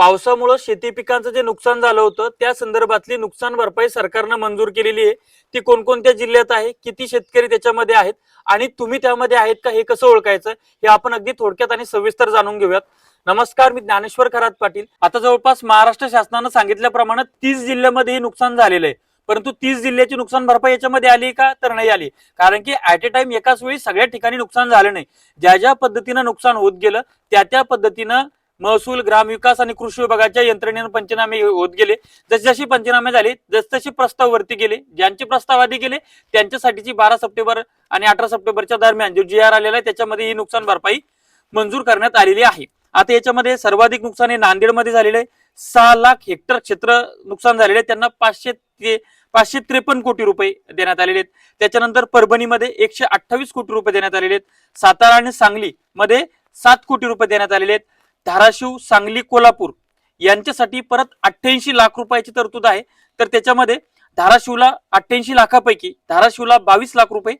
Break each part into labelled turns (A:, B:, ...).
A: पावसामुळं शेती पिकांचं जे नुकसान झालं होतं त्या संदर्भातली नुकसान भरपाई सरकारनं मंजूर केलेली आहे. ती कोणकोणत्या जिल्ह्यात आहे किती शेतकरी त्याच्यामध्ये आहेत आणि तुम्ही त्यामध्ये आहेत का हे कसं ओळखायचं हे आपण अगदी थोडक्यात आणि सविस्तर जाणून घेऊयात. नमस्कार मी ज्ञानेश्वर खरात पाटील. आता जवळपास महाराष्ट्र शासनानं सांगितल्याप्रमाणे तीस जिल्ह्यामध्ये हे नुकसान झालेलं आहे. परंतु तीस जिल्ह्याची नुकसान भरपाई याच्यामध्ये आली का तर नाही आली. कारण की ऍट ए टाइम एकाच वेळी सगळ्या ठिकाणी नुकसान झालं नाही. ज्या ज्या पद्धतीनं नुकसान होत गेलं त्या त्या पद्धतीनं महसूल ग्रामविकास आणि कृषी विभागाच्या यंत्रणेनं पंचनामे होत गेले. जसजशी पंचनामे झाले जसजशी प्रस्ताव वरती गेले. ज्यांचे प्रस्ताव आधी गेले त्यांच्यासाठीची बारा सप्टेंबर आणि अठरा सप्टेंबरच्या दरम्यान जो जी आर आलेला आहे त्याच्यामध्ये ही नुकसान भरपाई मंजूर करण्यात आलेली आहे. आता याच्यामध्ये सर्वाधिक नुकसान हे नांदेडमध्ये झालेलं आहे. सहा लाख हेक्टर क्षेत्र नुकसान झालेले आहे. त्यांना पाचशे ते पाचशे त्रेपन्न कोटी रुपये देण्यात आलेले आहेत. त्याच्यानंतर परभणीमध्ये एकशे अठ्ठावीस कोटी रुपये देण्यात आलेले आहेत. सातारा आणि सांगली मध्ये सात कोटी रुपये देण्यात आलेले आहेत. धाराशिव सांगली कोल्हापूर यांच्यासाठी परत अठ्ठ्याऐंशी लाख रुपयाची तरतूद आहे. तर त्याच्यामध्ये धाराशिवला अठ्ठ्याऐंशी लाखापैकी धाराशिवला बावीस लाख रुपये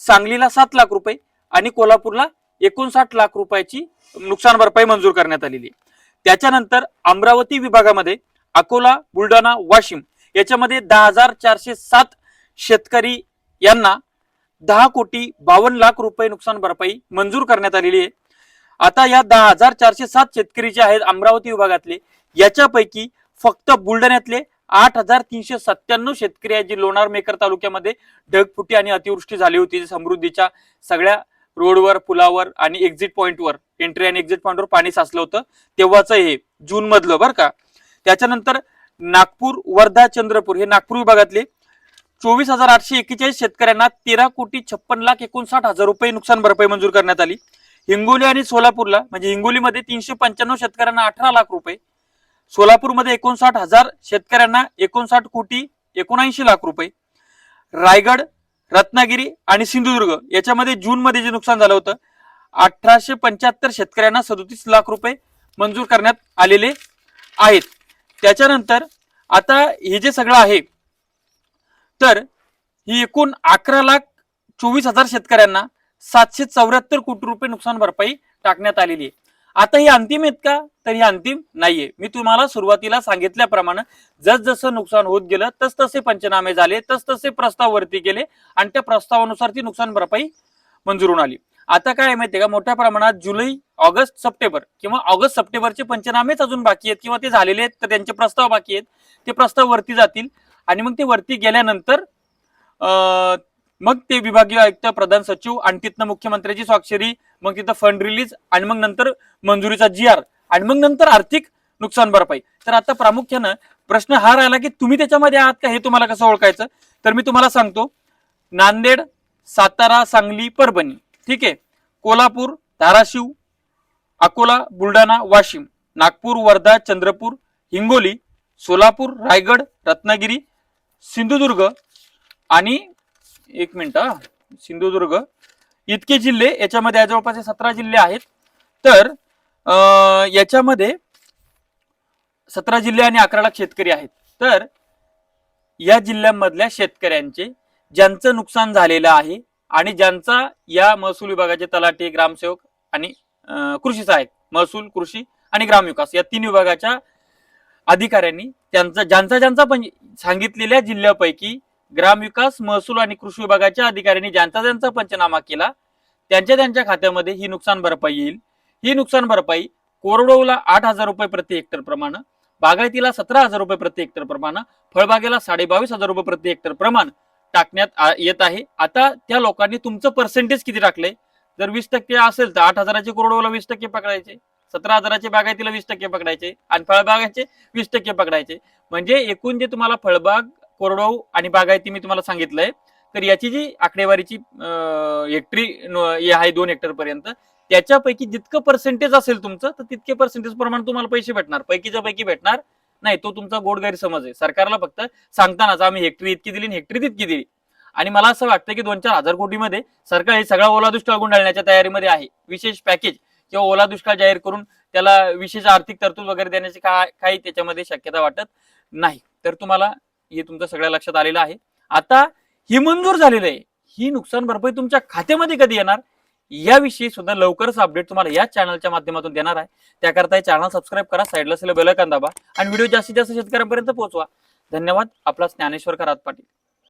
A: सांगलीला सात लाख रुपये आणि कोल्हापूरला एकोणसाठ लाख रुपयाची नुकसान भरपाई मंजूर करण्यात आलेली आहे. त्याच्यानंतर अमरावती विभागामध्ये अकोला बुलढाणा वाशिम याच्यामध्ये दहा हजार चारशे सात शेतकरी यांना दहा कोटी बावन्न लाख रुपये नुकसान भरपाई मंजूर करण्यात आलेली आहे. आता या दहा हजार चारशे सात शेतकरी जे आहेत अमरावती विभागातले याच्यापैकी फक्त बुलढाण्यातले आठ हजार तीनशे सत्त्याण्णव शेतकरी आहेत जे लोणार मेकर तालुक्यामध्ये ढगफुटी आणि अतिवृष्टी झाली होती जे समृद्धीच्या सगळ्या रोडवर पुलावर आणि एक्झिट पॉईंटवर एंट्री आणि एक्झिट पॉईंटवर पाणी साचलं होतं. तेव्हाच हे जून मधलं बरं का. त्याच्यानंतर नागपूर वर्धा चंद्रपूर हे नागपूर विभागातले चोवीस हजार आठशे एक्केचाळीस शेतकऱ्यांना तेरा कोटी छप्पन लाख एकोणसाठ हजार रुपये नुकसान भरपाई मंजूर करण्यात आली. हिंगोली आणि सोलापूरला म्हणजे हिंगोलीमध्ये तीनशे पंच्याण्णव शेतकऱ्यांना अठरा लाख रुपये. सोलापूरमध्ये एकोणसाठ हजार शेतकऱ्यांना एकोणसाठ कोटी एकोणऐंशी लाख रुपये. रायगड रत्नागिरी आणि सिंधुदुर्ग याच्यामध्ये जूनमध्ये जे नुकसान झालं होतं अठराशे पंच्याहत्तर शेतकऱ्यांना सदोतीस लाख रुपये मंजूर करण्यात आलेले आहेत. त्याच्यानंतर आता हे जे सगळं आहे तर ही एकूण अकरा लाख चोवीस हजार शेतकऱ्यांना सातशे चौऱ्याहत्तर कोटी रुपये नुकसान भरपाई टाकण्यात आलेली आहे. आता ही अंतिम आहेत का? तर ही अंतिम नाहीये. मी तुम्हाला सुरुवातीला सांगितल्याप्रमाणे जसजसं नुकसान होत गेलं तस तसे पंचनामे झाले तस तसे प्रस्ताव वरती गेले आणि त्या प्रस्तावानुसार ती नुकसान भरपाई मंजूर होऊन आली. आता काय आहे माहितीये का? मोठ्या प्रमाणात जुलै ऑगस्ट सप्टेंबर किंवा ऑगस्ट सप्टेंबरचे पंचनामेच अजून बाकी आहेत किंवा ते झालेले आहेत तर त्यांचे प्रस्ताव बाकी आहेत. ते प्रस्ताव वरती जातील आणि मग ते वरती गेल्यानंतर अं, मग ते विभागीय आयुक्त प्रधान सचिव आणि तिथनं मुख्यमंत्र्याची स्वाक्षरी मग तिथं फंड रिलीज आणि मग नंतर मंजुरीचा जी आर आणि मग नंतर आर्थिक नुकसान भरपाई. तर आता प्रामुख्यानं प्रश्न हा राहिला की तुम्ही त्याच्यामध्ये आहात का? हे तुम्हाला कसं ओळखायचं? तर मी तुम्हाला सांगतो. नांदेड सातारा सांगली परभणी. ठीक आहे? कोल्हापूर धाराशिव अकोला बुलढाणा वाशिम. नागपूर वर्धा चंद्रपूर हिंगोली सोलापूर रायगड रत्नागिरी सिंधुदुर्ग आणि एक मिनिट हा. सिंधुदुर्ग. इतके जिल्हे याच्यामध्ये जवळपास सतरा जिल्हे आहेत. तर अं, याच्यामध्ये सतरा जिल्हे आणि अकरा लाख शेतकरी आहेत. तर या जिल्ह्यांमधल्या शेतकऱ्यांचे ज्यांचं नुकसान झालेलं आहे आणि ज्यांचा या महसूल विभागाचे तलाठी ग्रामसेवक आणि कृषी सहाय्यक महसूल कृषी आणि ग्रामविकास या तीन विभागाच्या अधिकाऱ्यांनी त्यांचा ज्यांचा ज्यांचा पण सांगितलेल्या जिल्ह्यापैकी ग्रामविकास महसूल आणि कृषी विभागाच्या अधिकाऱ्यांनी ज्यांचा ज्यांचा पंचनामा केला. त्यांच्या त्यांच्या खात्यामध्ये ही नुकसान भरपाई येईल. ही नुकसान भरपाई कोरडोला आठ हजार रुपये प्रति हेक्टर प्रमाण बागायतीला सतरा हजार रुपये प्रति हेक्टर प्रमाण फळबागेला साडेबावीस हजार रुपये प्रति हेक्टर प्रमाण टाकण्यात आ- येत आहे. आता त्या लोकांनी तुमचं पर्सेंटेज किती टाकलंय? जर वीस टक्के असेल तर आठ हजाराचे कोरडोला वीस टक्के पकडायचे. सतरा हजाराचे बागायतीला वीस टक्के पकडायचे. आणि फळबागाचे वीस टक्के पकडायचे. म्हणजे एकूण जे तुम्हाला फळबाग कोरडवाहू आणि बागायती मी तुम्हाला सांगितलंय. तर याची जी आकडेवारीची हेक्टरी आहे दोन हेक्टर पर्यंत त्याच्यापैकी जितकं पर्सेंटेज असेल तुमचं तर तितके पर्सेंटेज प्रमाणे तुम्हाला पैसे भेटणार. पैकीच्या पैकी भेटणार नाही तो तुमचा गोड गैरसमज आहे. सरकारला फक्त सांगतानाच आम्ही हेक्टरी इतकी दिली आणि हेक्टरी तितकी दिली. आणि मला असं वाटतं की दोन चार हजार कोटीमध्ये सरकार हे सगळा ओला दुष्काळ गुंडाळण्याच्या तयारीमध्ये आहे. विशेष पॅकेज किंवा ओला दुष्काळ जाहीर करून त्याला विशेष आर्थिक तरतूद वगैरे देण्याची काय काही त्याच्यामध्ये शक्यता वाटत नाही. तर तुम्हाला हे तुमचं सगळ्या लक्षात आलेलं आहे. आता ही मंजूर झालेलं आहे. ही नुकसान भरपाई तुमच्या खात्यामध्ये कधी येणार? याविषयी सुद्धा लवकरच अपडेट तुम्हाला या चॅनलच्या माध्यमातून देणार आहे. त्याकरता हे चॅनल सबस्क्राईब करा साईडला असलेलं बेलकन दाबा आणि व्हिडिओ जास्तीत जास्त शेतकऱ्यांपर्यंत पोहोचवा. धन्यवाद. आपला ज्ञानेश्वर करात पाटील.